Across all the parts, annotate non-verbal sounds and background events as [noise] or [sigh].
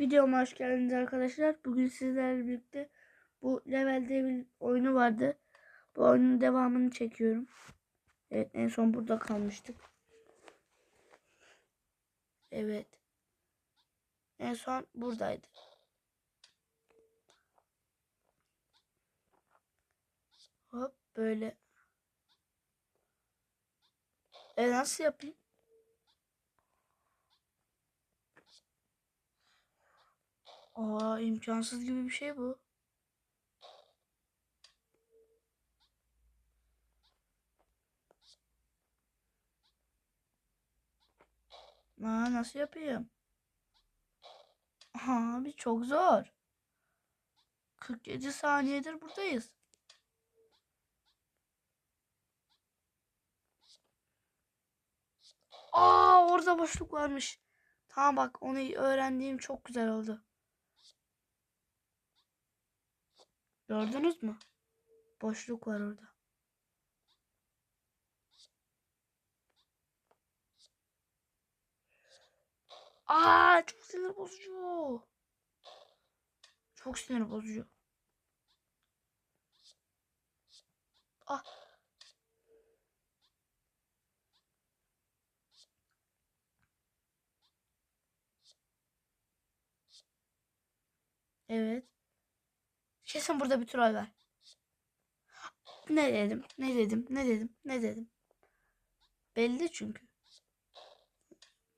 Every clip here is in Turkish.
Videoma hoş geldiniz arkadaşlar. Bugün sizlerle birlikte bu Level Devil oyunu vardı. Bu oyunun devamını çekiyorum. Evet en son burada kalmıştık. Evet. En son buradaydı. Hop böyle. E nasıl yapayım? Aa imkansız gibi bir şey bu. Aa, nasıl yapayım? Abi çok zor. 47 saniyedir buradayız. Aa orada boşluk varmış. Tamam bak onu öğrendiğim çok güzel oldu. Gördünüz mü? Boşluk var orada. Aa çok sinir bozucu. Çok sinir bozucu. Ah. Evet. Kesin burada bir troll var. Ne dedim? Ne dedim? Ne dedim? Ne dedim? Belli çünkü.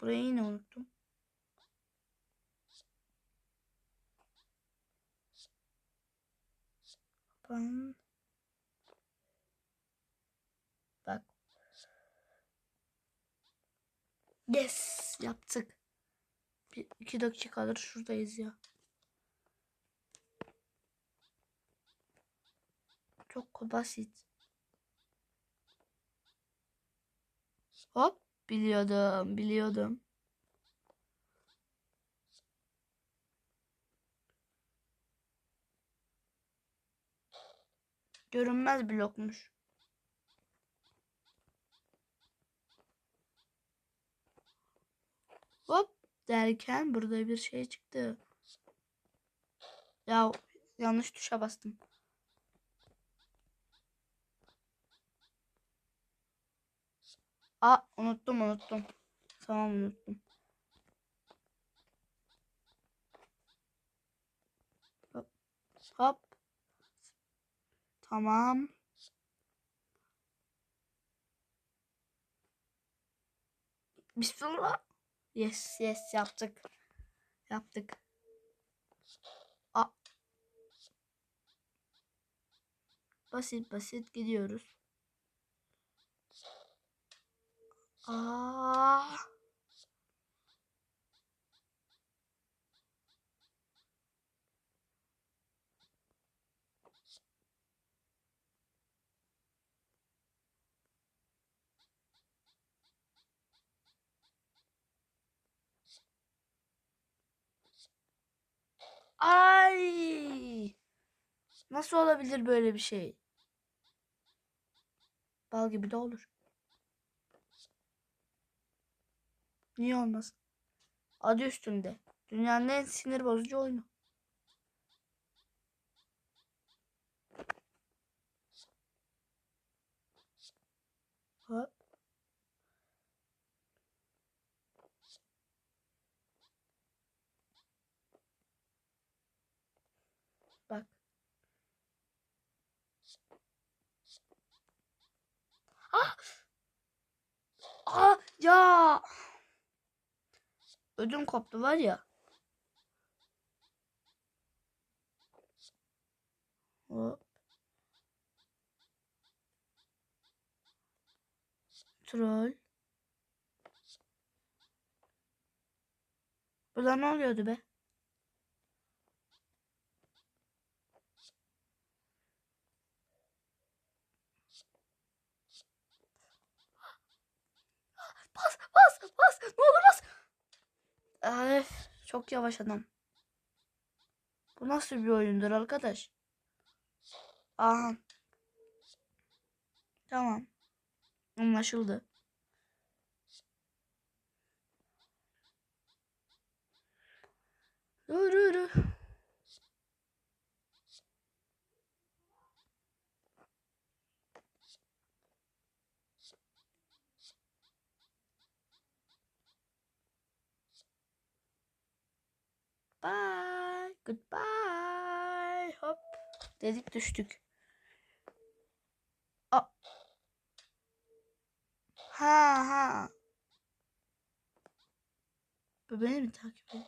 Burayı yine unuttum. Ben... Bak. Yes! Yaptık. Bir, iki dakikadır şuradayız ya. Çok basit. Hop. Biliyordum. Biliyordum. Görünmez blokmuş. Hop derken burada bir şey çıktı. Ya yanlış tuşa bastım. Aa unuttum unuttum. Tamam unuttum. Hop. Hop. Tamam. Bismillah. Yes yes yaptık. Yaptık. Aa. Basit basit gidiyoruz. Aa. Ay! Nasıl olabilir böyle bir şey? Bal gibi de olur. Niye olmasın? Adı üstünde. Dünyanın en sinir bozucu oyunu. Bak. Ah! Ah ya. Ödüm koptu var ya. Hop. Troll. Burada ne oluyordu be? Bas bas bas. Ne olur bas. Ay, çok yavaş adam. Bu nasıl bir oyundur arkadaş? Aha. Tamam. Anlaşıldı. Goodbye. Hop. Dedik düştük. A ha ha. Bu beni mi takip ediyor?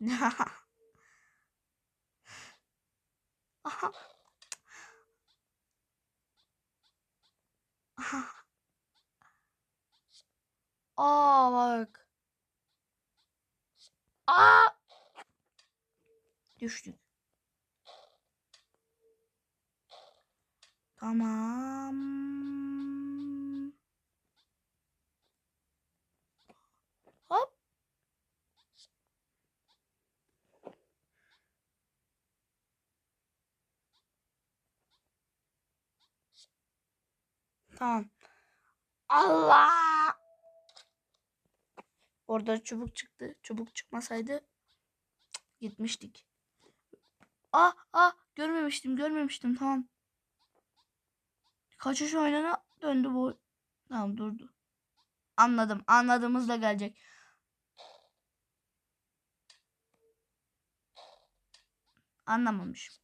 [laughs] Aha. Aha. Aa bak. Aa. Düştük. Tamam. Hop. Tamam. Allah! Orada çubuk çıktı. Çubuk çıkmasaydı gitmiştik. Ah ah görmemiştim görmemiştim tamam. Kaçış oyununa döndü bu. Tamam durdu. Anladım. Anladığımızda gelecek. Anlamamışım.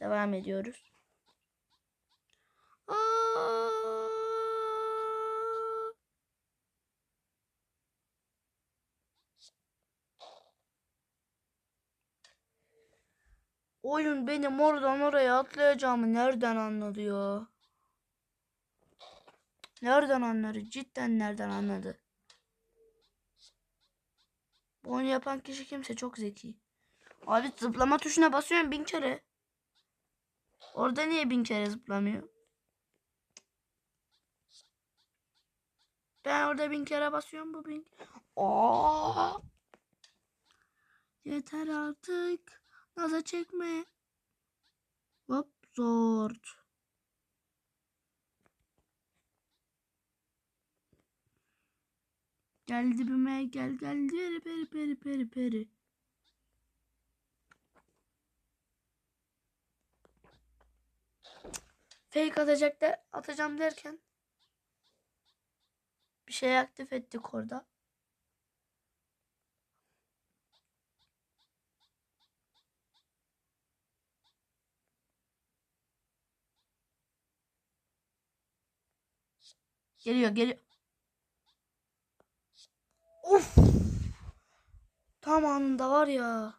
Devam ediyoruz. Aa! Oyun benim oradan oraya atlayacağımı nereden anladı ya? Nereden anladı? Cidden nereden anladı? Bu oyunu yapan kişi kimse çok zeki. Abi zıplama tuşuna basıyorum bin kere. Orada niye bin kere zıplamıyor? Ben orada bin kere basıyorum bu bin. Aa! Yeter artık. Naza çekme. Hop zor. Gel dibime gel gel peri peri peri peri peri. Fake atacak da atacağım derken bir şey aktif ettik orada. Geliyor geliyor. Of. Tam anında var ya.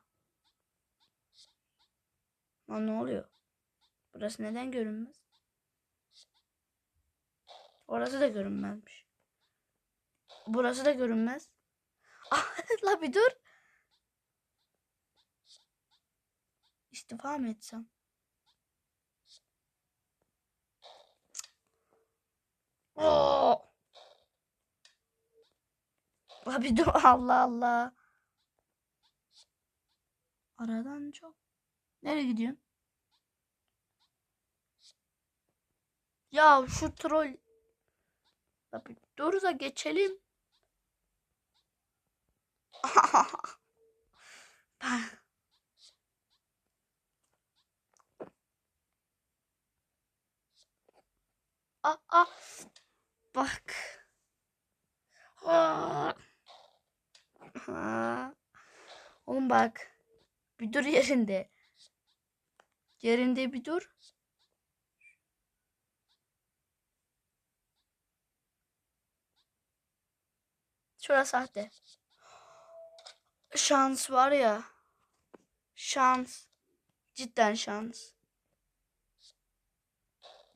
Lan ne oluyor? Burası neden görünmez? Orası da görünmezmiş. Burası da görünmez. [laughs] Ah, La bir dur. İstifa mı etsem? Oo. La bir dur Allah Allah. Aradan çok. Nereye gidiyorsun? Ya şu troll. La bir dur da geçelim. [laughs] Ben... Ah ah. Bak. Ah. Ah. Oğlum bak. Bir dur yerinde. Yerinde bir dur. Şurası sahte. Şans var ya. Şans. Cidden şans.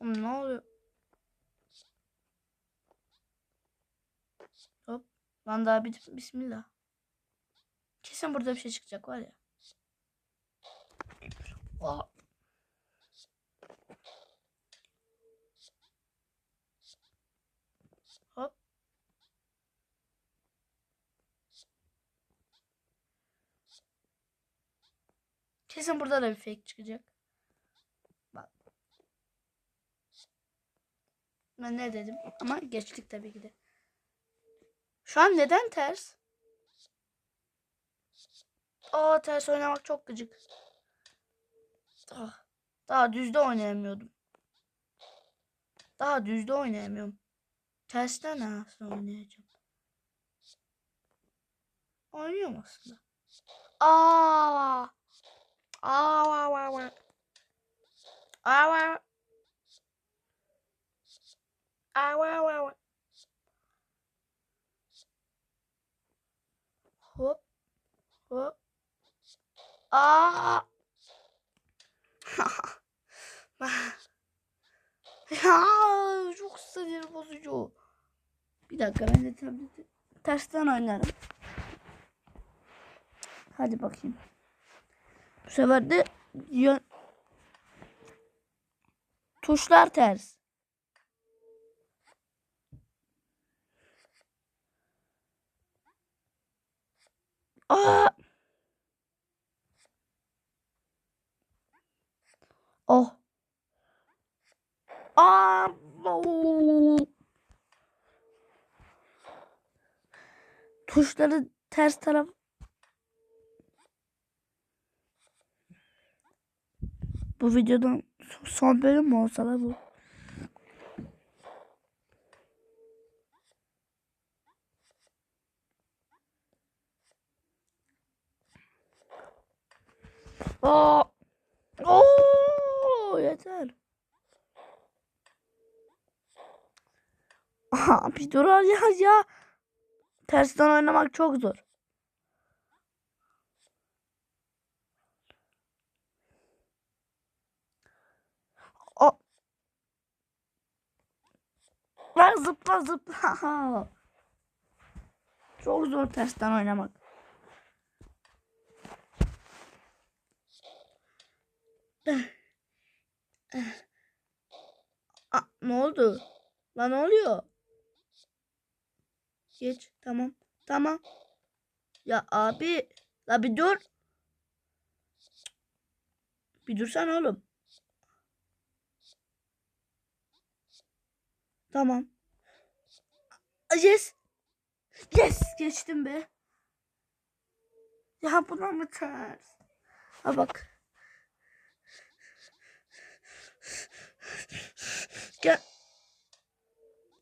Oğlum ne oluyor? Hop. Lan daha bir bismillah. Kesin burada bir şey çıkacak var ya. Aa. Hop. Kesin burada da bir fake çıkacak. Bak. Ben ne dedim? Ama geçtik tabii ki de. Şu an neden ters? Aa ters oynamak çok gıcık. Ah, daha düzde oynayamıyordum. Daha düzde oynayamıyorum. Tersten nasıl oynayacağım? oynuyorum aslında. Aa! Aa! Aa! Aa! Aa! Aa! Aa! Hop. Hop. Aa! [laughs] ya çok sinir bozucu. Bir dakika ben de tableti tersten oynarım. Hadi bakayım. Bu sefer de yön... tuşlar ters. Aa! Oh. Aa! Oo! Tuşları ters taraf Bu videodan son bölüm mü olsa da bu? Aa! Oo, yeter. [laughs] Aha, bir dur ya ya. Tersten oynamak çok zor. O. Lan zıpla zıpla. [laughs] Çok zor tersten oynamak. Aa, ne oldu? Lan ne oluyor? Geç. Tamam. Tamam. Ya abi. La bir dur. Bir dursana oğlum. Tamam. Yes. Yes. Geçtim be. Ya buna mı ters? Ha bak. Gel.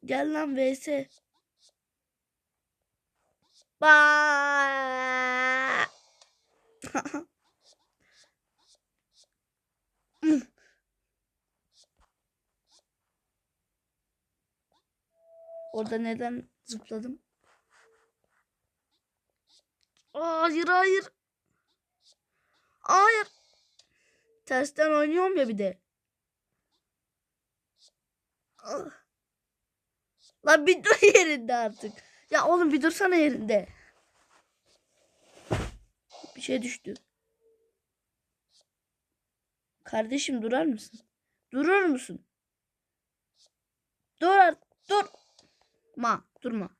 Gel lan vs. Ba. Orada neden zıpladım? Hayır hayır. Hayır. Tersten oynuyorum ya bir de. Ah. Lan bir dur [laughs] yerinde artık. Ya oğlum bir dursana yerinde. Bir şey düştü. Kardeşim durar mısın? Durur musun? Dur. Dur. Ma, durma.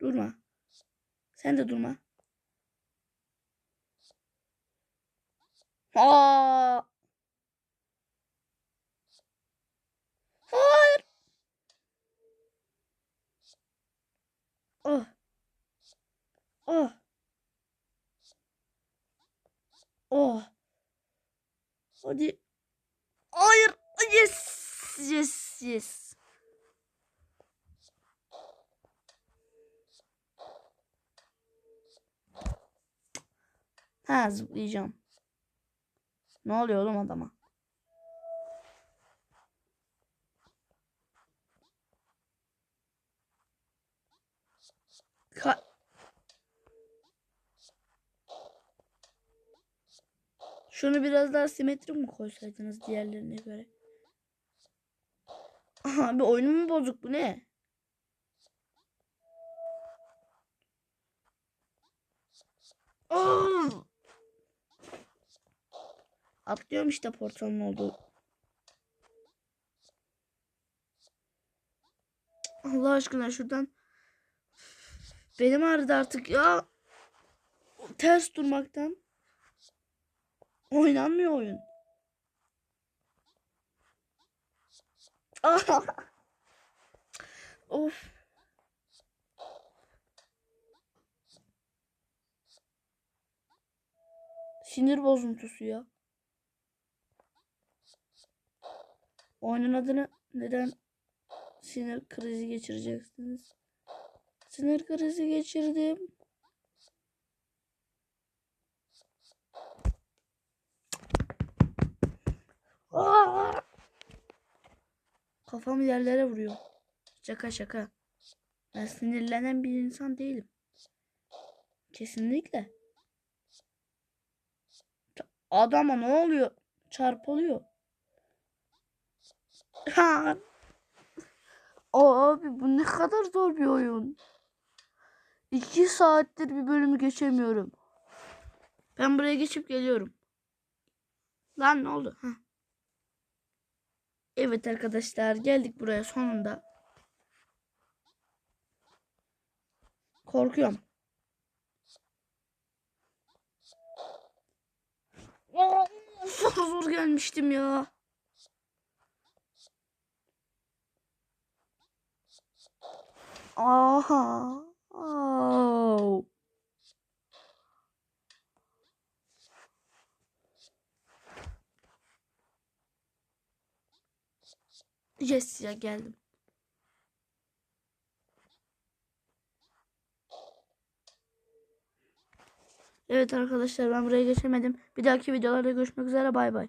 Durma. Sen de durma. Aa! Hayır. Oh. Oh. Oh. Hadi. Hayır. Yes. Yes. Yes. Ha zıplayacağım. Ne oluyor oğlum adama? Şunu biraz daha simetrik mi koysaydınız diğerlerine göre? Aha bir oyunum mu bozuk bu ne? Oh! Atlıyorum işte portalın olduğu. Allah aşkına şuradan. Benim ağrıdı artık ya. Ters durmaktan. Oynanmıyor oyun. of. Sinir bozuntusu ya. Oyunun adını neden sinir krizi geçireceksiniz? Sinir krizi geçirdim. Aa! Kafamı yerlere vuruyor. Şaka şaka. Ben sinirlenen bir insan değilim. Kesinlikle. Adama ne oluyor? Çarpılıyor. Ha. Abi bu ne kadar zor bir oyun. İki saattir bir bölümü geçemiyorum. Ben buraya geçip geliyorum. Lan ne oldu? Heh. Evet arkadaşlar geldik buraya sonunda. Korkuyorum. Of, zor gelmiştim ya. Aha. Au. Yes ya geldim. Evet arkadaşlar ben buraya geçemedim. Bir dahaki videolarda görüşmek üzere bay bay.